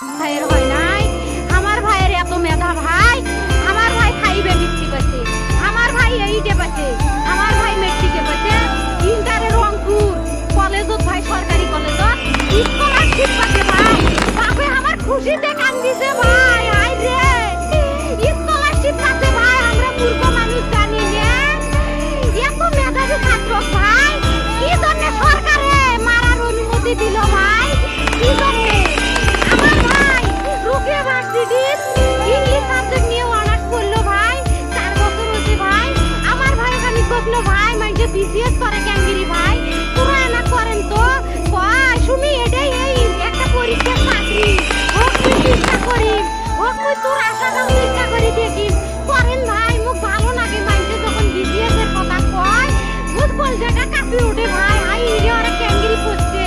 ভাইয়ের হয় নাই? আমার ভাইয়ের এত মেধা ভাই, আমার ভাই ফাইভে বৃত্তি পাচ্ছে আমার ভাই এইটে পাচ্ছে আমার ভাই মেট্রিকে পাচ্ছে ইন্টারে রংপুর কলেজত ভাই, সরকারি কলেজত স্কলারশিপ ভাই। বাপে, আমার খুশি দেখে ভাই। চার আমার ভাই খালি ভাই। মানে বিসিএস করে ক্যাঙ্গিরি ভাই। তোরা এনা করেন তো। কয় শুনি, এটাই এই একটা পরীক্ষার চাকরি। হোক করিস। হোক তুই তোর দেখিস। করেন ভাই, মুখ ভালো লাগে মানে যখন বিসিএস এর কথা কয়। মুখ কলজাটা ভাই। ইরে ইয়ে ওরা ক্যাঙ্গিরি করছে।